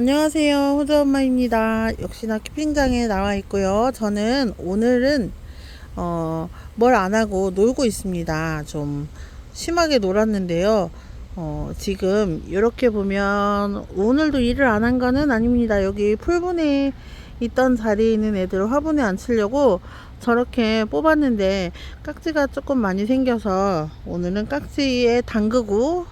안녕하세요. 호주 엄마입니다. 역시나 키핑장에 나와 있고요. 저는 오늘은 어, 뭘 안 하고 놀고 있습니다. 좀 심하게 놀았는데요. 어, 지금 이렇게 보면 오늘도 일을 안 한 거는 아닙니다. 여기 풀분에 있던 자리에 있는 애들을 화분에 앉히려고 저렇게 뽑았는데 깍지가 조금 많이 생겨서 오늘은 깍지에 담그고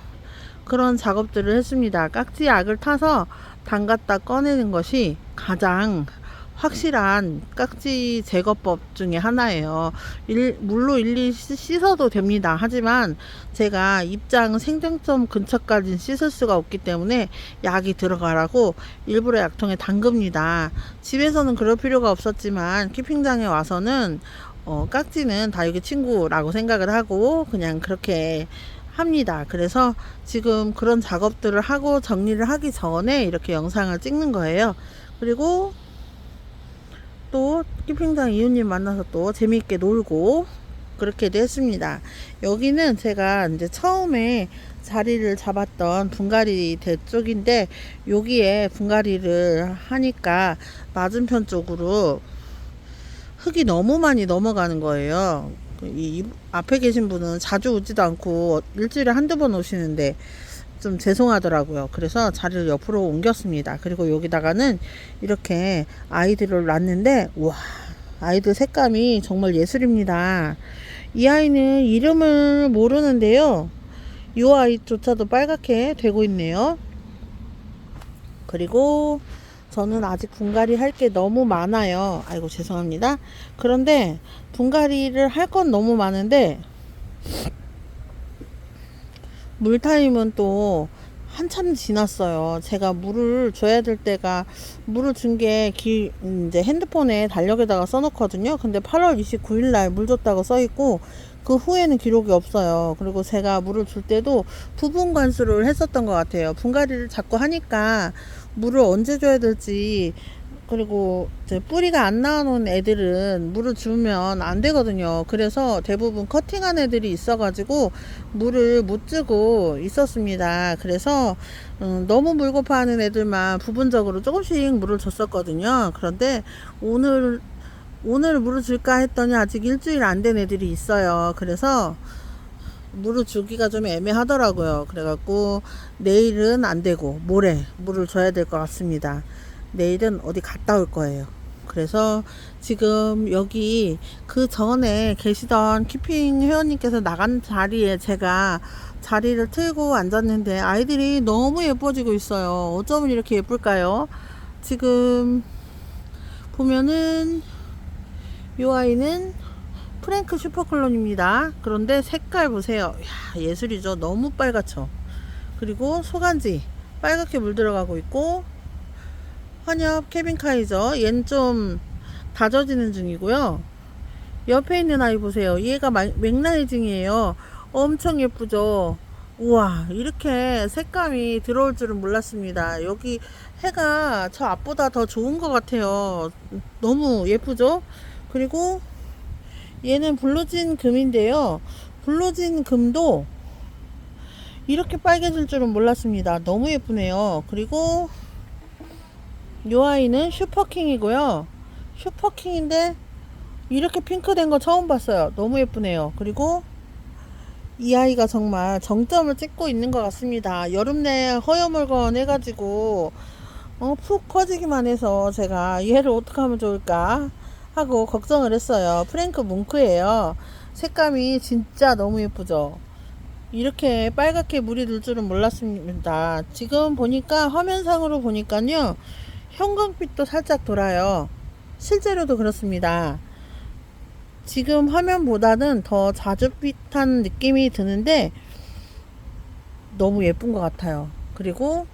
그런 작업들을 했습니다. 깍지 약을 타서 담갔다 꺼내는 것이 가장 확실한 깍지 제거법 중에 하나예요. 일, 물로 일일이 씻- 씻어도 됩니다. 하지만 제가 입장 생정점 근처까지 씻을 수가 없기 때문에 약이 들어가라고 일부러 약통에 담급니다. 집에서는 그럴 필요가 없었지만 키핑장에 와서는 어, 깍지는 다 여기 친구라고 생각을 하고 그냥 그렇게 합니다. 그래서 지금 그런 작업들을 하고 정리를 하기 전에 이렇게 영상을 찍는 거예요. 그리고 또 키핑장 이웃님 만나서 또 재미있게 놀고 그렇게도 했습니다. 여기는 제가 이제 처음에 자리를 잡았던 분갈이 대 쪽인데 여기에 분갈이를 하니까 맞은편 쪽으로 흙이 너무 많이 넘어가는 거예요. 이 앞에 계신 분은 자주 오지도 않고 일주일에 한두 번 오시는데 좀 죄송하더라고요. 그래서 자리를 옆으로 옮겼습니다. 그리고 여기다가는 이렇게 아이들을 놨는데 와 아이들 색감이 정말 예술입니다. 이 아이는 이름을 모르는데요. 이 아이조차도 빨갛게 되고 있네요. 그리고 저는 아직 분갈이 할 게 너무 많아요. 아이고 죄송합니다. 그런데 분갈이를 할 건 너무 많은데 물 타임은 또 한참 지났어요. 제가 물을 줘야 될 때가 물을 준게 이제 핸드폰에 달력에다가 써놓거든요. 근데 8월 29일 날 물 줬다고 써 있고 그 후에는 기록이 없어요. 그리고 제가 물을 줄 때도 부분 관수를 했었던 것 같아요. 분갈이를 자꾸 하니까 물을 언제 줘야 될지 그리고 뿌리가 안 나오는 애들은 물을 주면 안 되거든요. 그래서 대부분 커팅한 애들이 있어가지고 물을 못 주고 있었습니다. 그래서 음, 너무 물 고파하는 애들만 부분적으로 조금씩 물을 줬었거든요. 그런데 오늘 오늘 물을 줄까 했더니 아직 일주일 안 된 애들이 있어요. 그래서 물을 주기가 좀 애매하더라고요. 그래갖고 내일은 안 되고 모레 물을 줘야 될 것 같습니다. 내일은 어디 갔다 올 거예요. 그래서 지금 여기 그 전에 계시던 키핑 회원님께서 나간 자리에 제가 자리를 틀고 앉았는데 아이들이 너무 예뻐지고 있어요. 어쩌면 이렇게 예쁠까요? 지금 보면은 이 아이는 프랭크 슈퍼클론입니다. 그런데 색깔 보세요. 야, 예술이죠. 너무 빨갛죠. 그리고 소간지 빨갛게 물 들어가고 있고 환엽 케빈 카이저 얘는 좀 다져지는 중이고요. 옆에 있는 아이 보세요. 얘가 마- 맥라이징이에요. 엄청 예쁘죠. 우와 이렇게 색감이 들어올 줄은 몰랐습니다. 여기 해가 저 앞보다 더 좋은 것 같아요. 너무 예쁘죠? 그리고 얘는 블루진 금인데요. 블루진 금도 이렇게 빨개질 줄은 몰랐습니다. 너무 예쁘네요. 그리고 이 아이는 슈퍼킹이고요. 슈퍼킹인데 이렇게 핑크된 거 처음 봤어요. 너무 예쁘네요. 그리고 이 아이가 정말 정점을 찍고 있는 것 같습니다. 여름 내 허여멀건 해가지고 어, 푹 퍼지기만 해서 제가 얘를 어떻게 하면 좋을까 하고 걱정을 했어요. 프랭크 뭉크예요. 색감이 진짜 너무 예쁘죠. 이렇게 빨갛게 물이 들 줄은 몰랐습니다. 지금 보니까 화면상으로 보니까요. 형광빛도 살짝 돌아요. 실제로도 그렇습니다. 지금 화면보다는 더 자줏빛한 느낌이 드는데 너무 예쁜 것 같아요. 그리고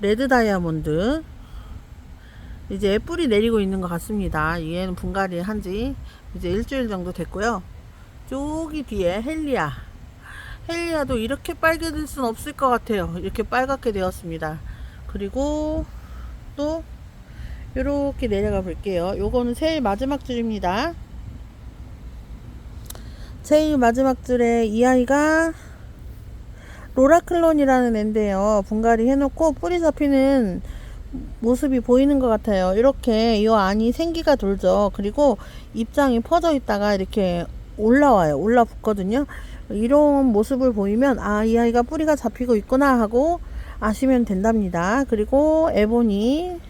레드 다이아몬드 이제 뿌리 내리고 있는 것 같습니다. 얘는 분갈이 한 지 이제 일주일 정도 됐고요. 저기 뒤에 헬리아 헬리아도 이렇게 빨개질 순 없을 것 같아요. 이렇게 빨갛게 되었습니다. 그리고 또 이렇게 내려가 볼게요. 요거는 제일 마지막 줄입니다. 제일 마지막 줄에 이 아이가 로라클론이라는 앤데요. 분갈이 해놓고 뿌리 잡히는 모습이 보이는 것 같아요. 이렇게 이 안이 생기가 돌죠. 그리고 입장이 퍼져 있다가 이렇게 올라와요. 올라붙거든요. 이런 모습을 보이면 아, 이 아이가 뿌리가 잡히고 있구나 하고 아시면 된답니다. 그리고 에보니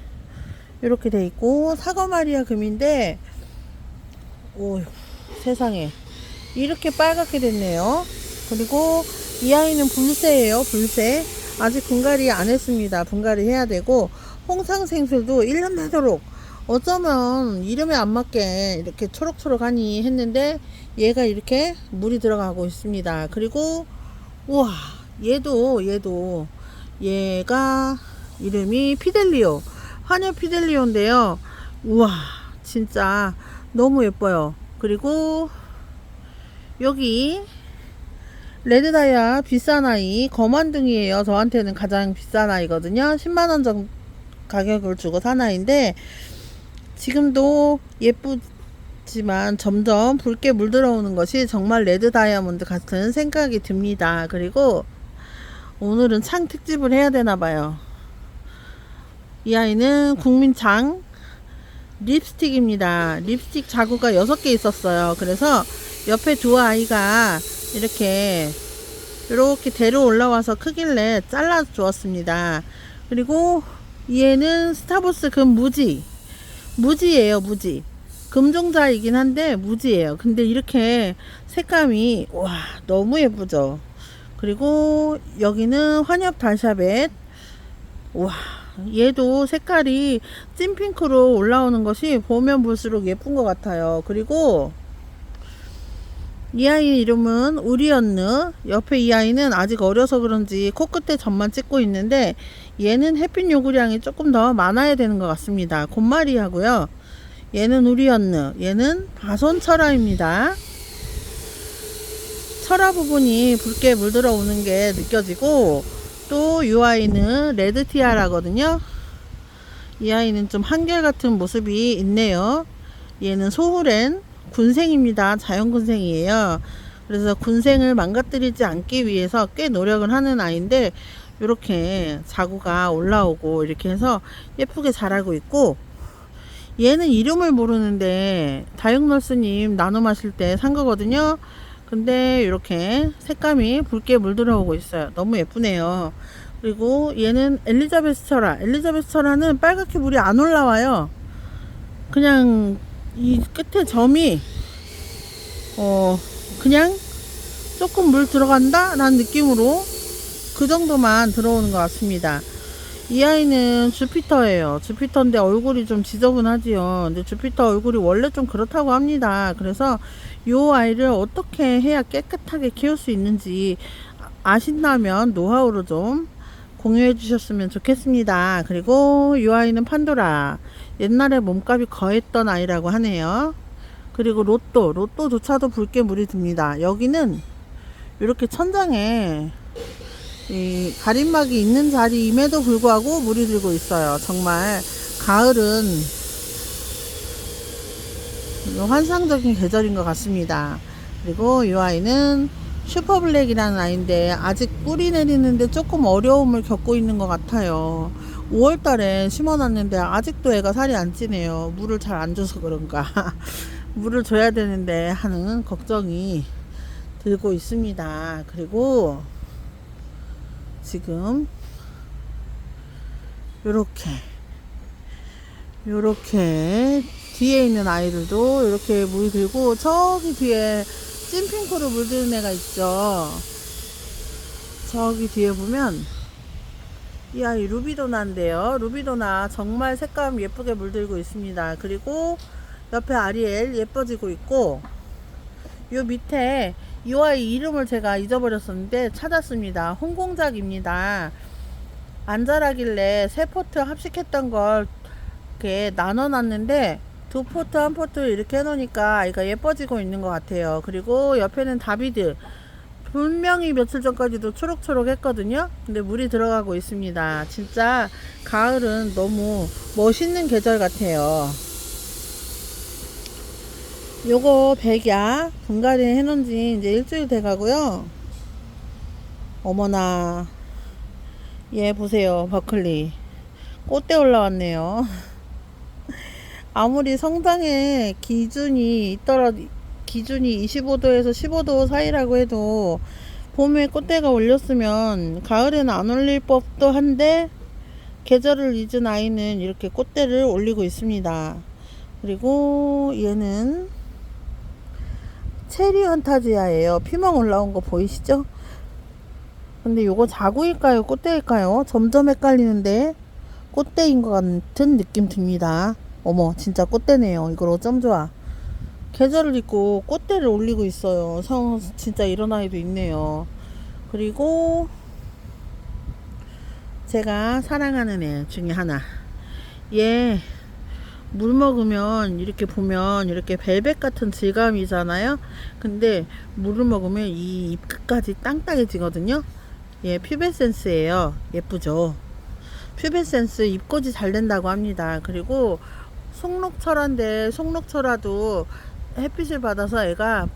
이렇게 돼 있고 사과마리아 금인데 오 세상에 이렇게 빨갛게 됐네요. 그리고 이 아이는 불새예요. 불새. 아직 분갈이 안 했습니다. 분갈이 해야 되고 홍상생술도 1년 되도록 어쩌면 이름에 안 맞게 이렇게 초록초록하니 했는데 얘가 이렇게 물이 들어가고 있습니다. 그리고 우와 얘도 얘도 얘가 이름이 피델리오 화녀 피델리오인데요. 우와 진짜 너무 예뻐요. 그리고 여기 레드다이아 비싼 아이 거만둥이에요. 저한테는 가장 비싼 아이거든요. 10만원 정도 가격을 주고 산 아이인데 지금도 예쁘지만 점점 붉게 물들어오는 것이 정말 레드 다이아몬드 같은 생각이 듭니다. 그리고 오늘은 창 특집을 해야 되나 봐요. 이 아이는 국민창 립스틱입니다. 립스틱 자구가 6개 있었어요. 그래서 옆에 두 아이가 이렇게 이렇게 대로 올라와서 크길래 잘라 주었습니다. 그리고 얘는 스타벅스 금 무지 무지예요 무지 금종자이긴 한데 무지예요. 근데 이렇게 색감이 와 너무 예쁘죠. 그리고 여기는 환엽 달샤벳 와 얘도 색깔이 찐핑크로 올라오는 것이 보면 볼수록 예쁜 것 같아요. 그리고 이 아이 이름은 우리언느. 옆에 이 아이는 아직 어려서 그런지 코끝에 점만 찍고 있는데 얘는 햇빛 요구량이 조금 더 많아야 되는 것 같습니다. 곰마리 하고요. 얘는 우리언느. 얘는 바손철화입니다. 철화 부분이 붉게 물들어 오는 게 느껴지고 또 이 아이는 레드티아라거든요. 이 아이는 좀 한결같은 모습이 있네요. 얘는 소후렌 군생입니다. 자연 군생이에요. 그래서 군생을 망가뜨리지 않기 위해서 꽤 노력을 하는 아이인데 이렇게 자구가 올라오고 이렇게 해서 예쁘게 자라고 있고 얘는 이름을 모르는데 다육널스님 나눠 마실 때 산 거거든요. 근데 이렇게 색감이 붉게 물들어오고 있어요. 너무 예쁘네요. 그리고 얘는 엘리자베스 철화. 엘리자베스 철화는 빨갛게 물이 안 올라와요. 그냥 이 끝에 점이 어 그냥 조금 물 들어간다? 라는 느낌으로 그 정도만 들어오는 것 같습니다. 이 아이는 주피터예요. 주피터인데 얼굴이 좀 지저분하지요. 근데 주피터 얼굴이 원래 좀 그렇다고 합니다. 그래서 이 아이를 어떻게 해야 깨끗하게 키울 수 있는지 아신다면 노하우로 좀 공유해 주셨으면 좋겠습니다 그리고 이 아이는 판도라 옛날에 몸값이 거했던 아이라고 하네요. 그리고 로또, 로또조차도 붉게 물이 듭니다. 여기는 이렇게 천장에 이 가림막이 있는 자리임에도 불구하고 물이 들고 있어요. 정말 가을은 환상적인 계절인 것 같습니다. 그리고 이 아이는 슈퍼블랙이라는 아이인데 아직 뿌리 내리는데 조금 어려움을 겪고 있는 것 같아요. 5월 달에 심어놨는데 아직도 애가 살이 안 찌네요. 물을 잘 안 줘서 그런가. 물을 줘야 되는데 하는 걱정이 들고 있습니다. 그리고 지금 요렇게 요렇게 뒤에 있는 아이들도 이렇게 물이 들고 저기 뒤에 찐핑크로 물드는 애가 있죠. 저기 뒤에 보면 이 아이 루비도나인데요. 루비도나 정말 색감 예쁘게 물들고 있습니다. 그리고 옆에 아리엘 예뻐지고 있고 요 밑에 이 아이 이름을 제가 잊어버렸었는데 찾았습니다. 홍공작입니다. 안 자라길래 세 포트 합식했던 걸 이렇게 나눠놨는데 두 포트 한 포트 이렇게 해놓으니까 아이가 예뻐지고 있는 것 같아요. 그리고 옆에는 다비드 분명히 며칠 전까지도 초록초록 했거든요. 근데 물이 들어가고 있습니다. 진짜 가을은 너무 멋있는 계절 같아요. 요거 백야 분갈이 해놓은 지 이제 일주일 돼 가고요. 어머나 얘 보세요 버클리 꽃대 올라왔네요 아무리 성장의 기준이 있더라 기준이 25도에서 15도 사이라고 해도 봄에 꽃대가 올렸으면 가을에는 안 올릴 법도 한데 계절을 잊은 아이는 이렇게 꽃대를 올리고 있습니다. 그리고 얘는 체리 헌타지아예요. 피망 올라온 거 보이시죠? 근데 요거 자구일까요? 꽃대일까요? 점점 헷갈리는데 꽃대인 것 같은 느낌 듭니다. 어머 진짜 꽃대네요. 이걸 어쩜 좋아. 계절을 잊고 꽃대를 올리고 있어요. 성 진짜 이런 아이도 있네요. 그리고 제가 사랑하는 애 중에 하나. 얘 물 먹으면 이렇게 보면 이렇게 벨벳 같은 질감이잖아요. 근데 물을 먹으면 이 입 끝까지 땅땅해지거든요. 얘 퓨베센스예요. 예쁘죠? 퓨베센스 입꼬지 잘 된다고 합니다. 그리고 속록철한데 속록철화도 햇빛을 받아서 애가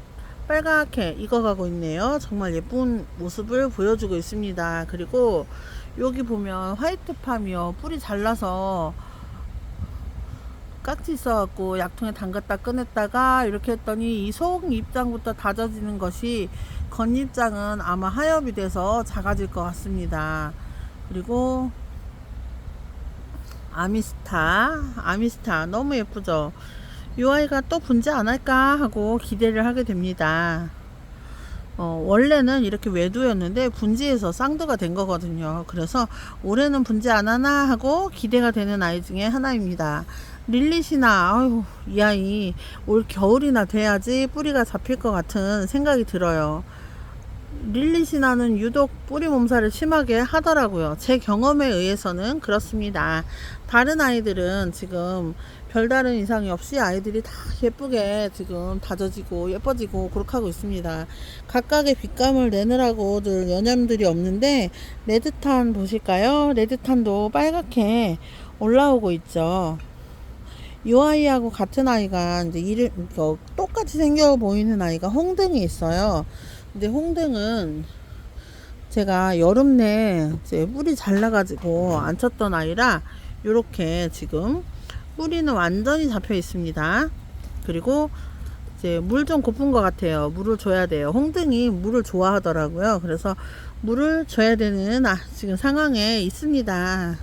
빨갛게 익어가고 있네요. 정말 예쁜 모습을 보여주고 있습니다. 그리고 여기 보면 화이트팜이요. 뿌리 잘라서 깍지 있어갖고 약통에 담갔다 꺼냈다가 이렇게 했더니 이속 입장부터 다져지는 것이 겉입장은 아마 하엽이 돼서 작아질 것 같습니다. 그리고 아미스타, 아미스타 너무 예쁘죠? 이 아이가 또 분지 안 할까 하고 기대를 하게 됩니다. 어, 원래는 이렇게 외두였는데 분지에서 쌍두가 된 거거든요. 그래서 올해는 분지 안 하나 하고 기대가 되는 아이 중에 하나입니다. 릴리시나, 아유, 이 아이 올 겨울이나 돼야지 뿌리가 잡힐 것 같은 생각이 들어요. 릴리시나는 유독 뿌리 몸살을 심하게 하더라고요. 제 경험에 의해서는 그렇습니다. 다른 아이들은 지금 별다른 이상이 없이 아이들이 다 예쁘게 지금 다져지고 예뻐지고 그렇게 하고 있습니다. 각각의 빛감을 내느라고들 여념들이 없는데 레드탄 보실까요? 레드탄도 빨갛게 올라오고 있죠. 이 아이하고 같은 아이가 이제 이름 어, 똑같이 생겨 보이는 아이가 홍등이 있어요. 근데 홍등은 제가 여름 내 이제 뿌리 잘라가지고 안 쳤던 아이라 이렇게 지금 뿌리는 완전히 잡혀 있습니다. 그리고 이제 물 좀 고픈 것 같아요. 물을 줘야 돼요. 홍등이 물을 좋아하더라고요. 그래서 물을 줘야 되는 아, 지금 상황에 있습니다.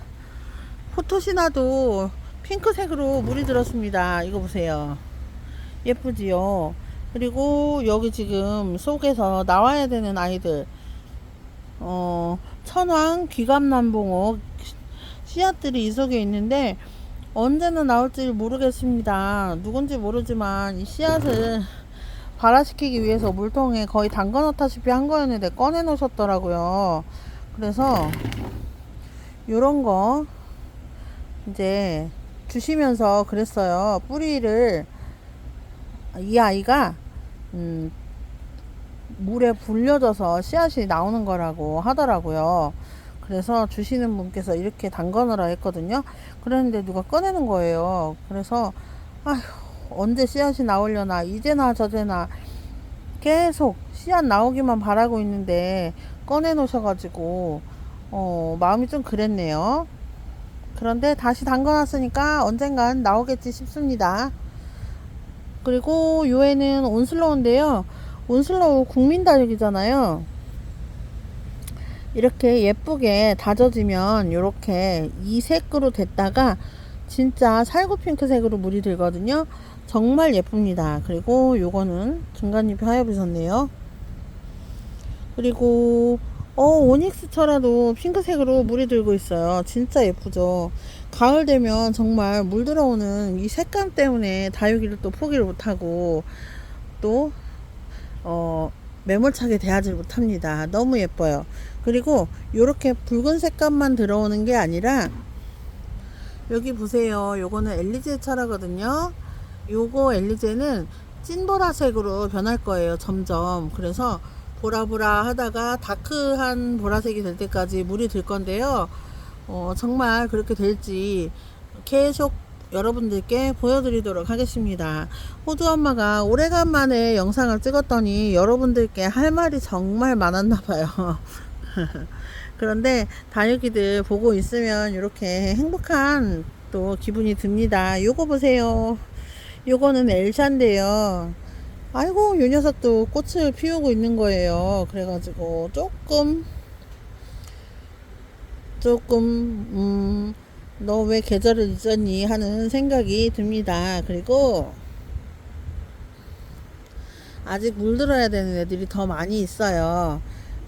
포토시나도 핑크색으로 물이 들었습니다. 이거 보세요. 예쁘지요? 그리고 여기 지금 속에서 나와야 되는 아이들 어, 천왕 귀감남봉어 씨앗들이 이 속에 있는데 언제나 나올지 모르겠습니다. 누군지 모르지만 이 씨앗을 발화시키기 위해서 물통에 거의 담가 놓다시피 한 거였는데 꺼내 놓으셨더라고요. 그래서 요런 거 이제 주시면서 그랬어요. 뿌리를 이 아이가 음, 물에 불려져서 씨앗이 나오는 거라고 하더라고요. 그래서 주시는 분께서 이렇게 담궈놓으라 했거든요. 그랬는데 누가 꺼내는 거예요. 그래서 아휴 언제 씨앗이 나오려나 이제나 저제나 계속 씨앗 나오기만 바라고 있는데 꺼내 놓으셔가지고 어, 마음이 좀 그랬네요. 그런데 다시 담궈놨으니까 언젠간 나오겠지 싶습니다. 그리고 요에는 온슬로우인데요. 온슬로우 국민다육이잖아요. 이렇게 예쁘게 다져지면 이렇게 이 색으로 됐다가 진짜 살구 핑크색으로 물이 들거든요. 정말 예쁩니다. 그리고 요거는 중간잎이 하얘보셨네요. 그리고 어 오닉스처라도 핑크색으로 물이 들고 있어요. 진짜 예쁘죠. 가을 되면 정말 물 들어오는 이 색감 때문에 다육이를 또 포기를 못하고 또 어, 매몰차게 대하지 못합니다. 너무 예뻐요. 그리고 이렇게 붉은 색감만 들어오는 게 아니라 여기 보세요. 요거는 엘리제 차라거든요. 요거 엘리제는 찐보라색으로 변할 거예요. 점점. 그래서 보라보라 하다가 다크한 보라색이 될 때까지 물이 들 건데요. 어, 정말 그렇게 될지 계속 여러분들께 보여드리도록 하겠습니다. 호두 엄마가 오래간만에 영상을 찍었더니 여러분들께 할 말이 정말 많았나 봐요. 그런데 다육이들 보고 있으면 이렇게 행복한 또 기분이 듭니다. 요거 보세요. 요거는 엘샤인데요. 아이고, 요 녀석도 꽃을 피우고 있는 거예요. 그래가지고 조금, 조금, 음, 너 왜 계절을 잊었니? 하는 생각이 듭니다. 그리고 아직 물들어야 되는 애들이 더 많이 있어요.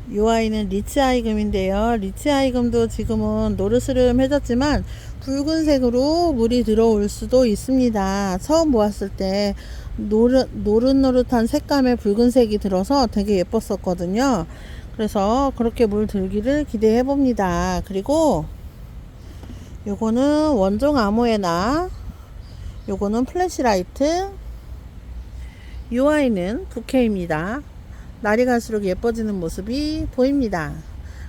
이 아이는 리치 아이금인데요. 리치 아이금도 지금은 노르스름해졌지만 붉은색으로 물이 들어올 수도 있습니다. 처음 보았을 때 노릇, 노릇노릇한 색감의 붉은색이 들어서 되게 예뻤었거든요. 그래서 그렇게 물 들기를 기대해 봅니다. 그리고 요거는 원종 아모에나 요거는 플래시라이트 이 아이는 부케입니다. 날이 갈수록 예뻐지는 모습이 보입니다.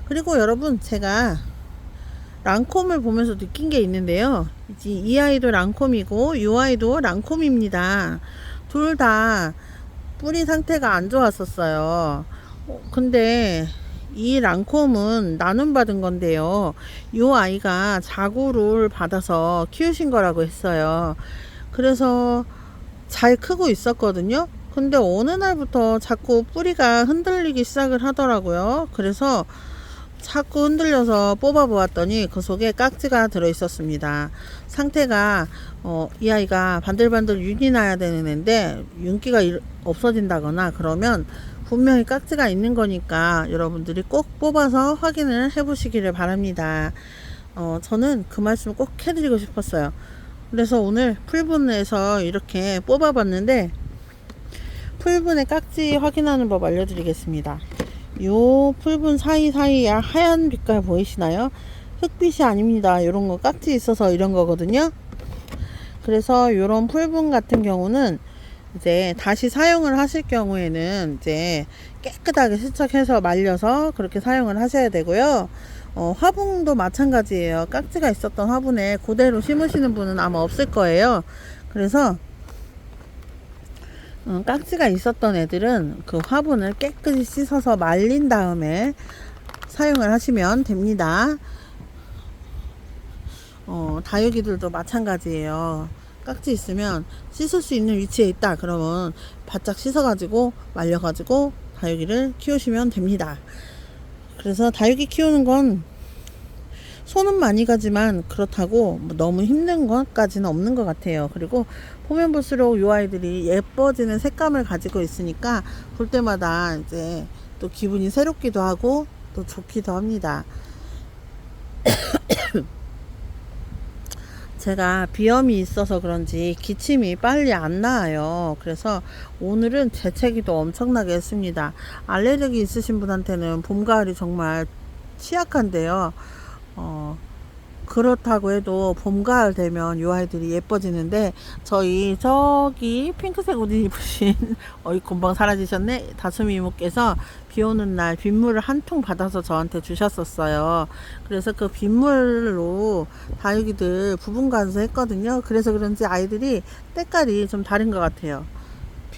그리고 여러분 제가 랑콤을 보면서 느낀 게 있는데요. 이제 이 아이도 랑콤이고 이 아이도 랑콤입니다. 둘 다 뿌리 상태가 안 좋았었어요. 어, 근데 이 랑콤은 나눔 받은 건데요. 이 아이가 자구를 받아서 키우신 거라고 했어요. 그래서 잘 크고 있었거든요. 근데 어느 날부터 자꾸 뿌리가 흔들리기 시작을 하더라고요. 그래서 자꾸 흔들려서 뽑아 보았더니 그 속에 깍지가 들어 있었습니다. 상태가 어, 이 아이가 반들반들 윤이 나야 되는 애인데 윤기가 일- 없어진다거나 그러면 분명히 깍지가 있는 거니까 여러분들이 꼭 뽑아서 확인을 해 보시기를 바랍니다. 어, 저는 그 말씀을 꼭 해드리고 싶었어요. 그래서 오늘 풀분에서 이렇게 뽑아봤는데 풀분의 깍지 확인하는 법 알려드리겠습니다. 요 풀분 사이사이에 하얀 빛깔 보이시나요? 흑빛이 아닙니다. 요런 거 깍지 있어서 이런 거거든요. 그래서 요런 풀분 같은 경우는 이제 다시 사용을 하실 경우에는 이제 깨끗하게 세척해서 말려서 그렇게 사용을 하셔야 되고요. 어, 화분도 마찬가지예요. 깍지가 있었던 화분에 그대로 심으시는 분은 아마 없을 거예요. 그래서 어, 깍지가 있었던 애들은 그 화분을 깨끗이 씻어서 말린 다음에 사용을 하시면 됩니다. 어, 다육이들도 마찬가지예요. 깍지 있으면 씻을 수 있는 위치에 있다. 그러면 바짝 씻어가지고 말려가지고 다육이를 키우시면 됩니다. 그래서 다육이 키우는 건 손은 많이 가지만 그렇다고 뭐 너무 힘든 것까지는 없는 것 같아요. 그리고 보면 볼수록 이 아이들이 예뻐지는 색감을 가지고 있으니까 볼 때마다 이제 또 기분이 새롭기도 하고 또 좋기도 합니다. 제가 비염이 있어서 그런지 기침이 빨리 안 나와요. 그래서 오늘은 재채기도 엄청나게 했습니다. 알레르기 있으신 분한테는 봄, 가을이 정말 취약한데요. 어, 그렇다고 해도 봄, 가을 되면 이 아이들이 예뻐지는데 저희 저기 핑크색 옷 입으신 어이 금방 사라지셨네 다솜이 이모께서 비 오는 날 빗물을 한 통 받아서 저한테 주셨었어요. 그래서 그 빗물로 다육이들 부분 간수했거든요. 그래서 그런지 아이들이 때깔이 좀 다른 것 같아요.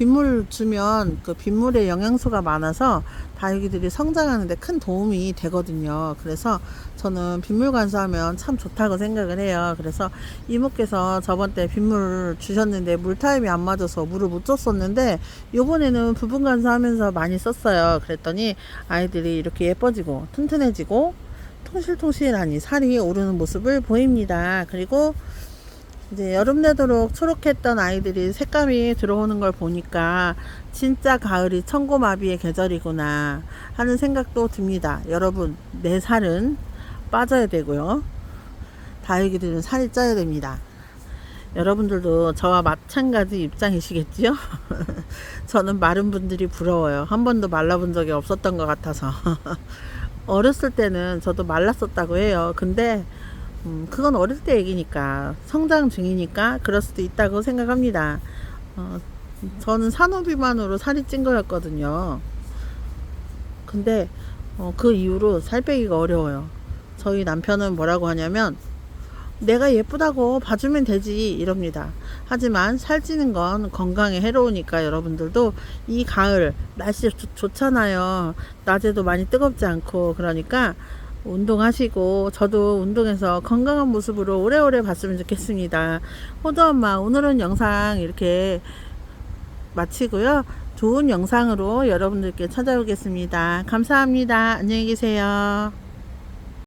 빗물 주면 그 빗물에 영양소가 많아서 다육이들이 성장하는데 큰 도움이 되거든요. 그래서 저는 빗물 간수하면 참 좋다고 생각을 해요. 그래서 이모께서 저번 때 빗물 주셨는데 물 타임이 안 맞아서 물을 못 줬었는데 요번에는 부분 간수하면서 많이 썼어요. 그랬더니 아이들이 이렇게 예뻐지고 튼튼해지고 통실통실하니 살이 오르는 모습을 보입니다. 그리고 이제 여름 되도록 초록했던 아이들이 색감이 들어오는 걸 보니까 진짜 가을이 천고마비의 계절이구나 하는 생각도 듭니다. 여러분, 내 살은 빠져야 되고요. 다육이들은 살이 쪄야 됩니다. 여러분들도 저와 마찬가지 입장이시겠지요? 저는 마른 분들이 부러워요. 한 번도 말라본 적이 없었던 것 같아서. 어렸을 때는 저도 말랐었다고 해요. 근데 음, 그건 어릴 때 얘기니까 성장 중이니까 그럴 수도 있다고 생각합니다. 어, 저는 산후비만으로 살이 찐 거였거든요. 근데 어, 그 이후로 살 빼기가 어려워요. 저희 남편은 뭐라고 하냐면 내가 예쁘다고 봐주면 되지 이럽니다. 하지만 살찌는 건 건강에 해로우니까 여러분들도 이 가을 날씨 좋, 좋잖아요. 낮에도 많이 뜨겁지 않고 그러니까 운동하시고 저도 운동해서 건강한 모습으로 오래오래 봤으면 좋겠습니다. 호두 엄마 오늘은 영상 이렇게 마치고요. 좋은 영상으로 여러분들께 찾아오겠습니다. 감사합니다. 안녕히 계세요.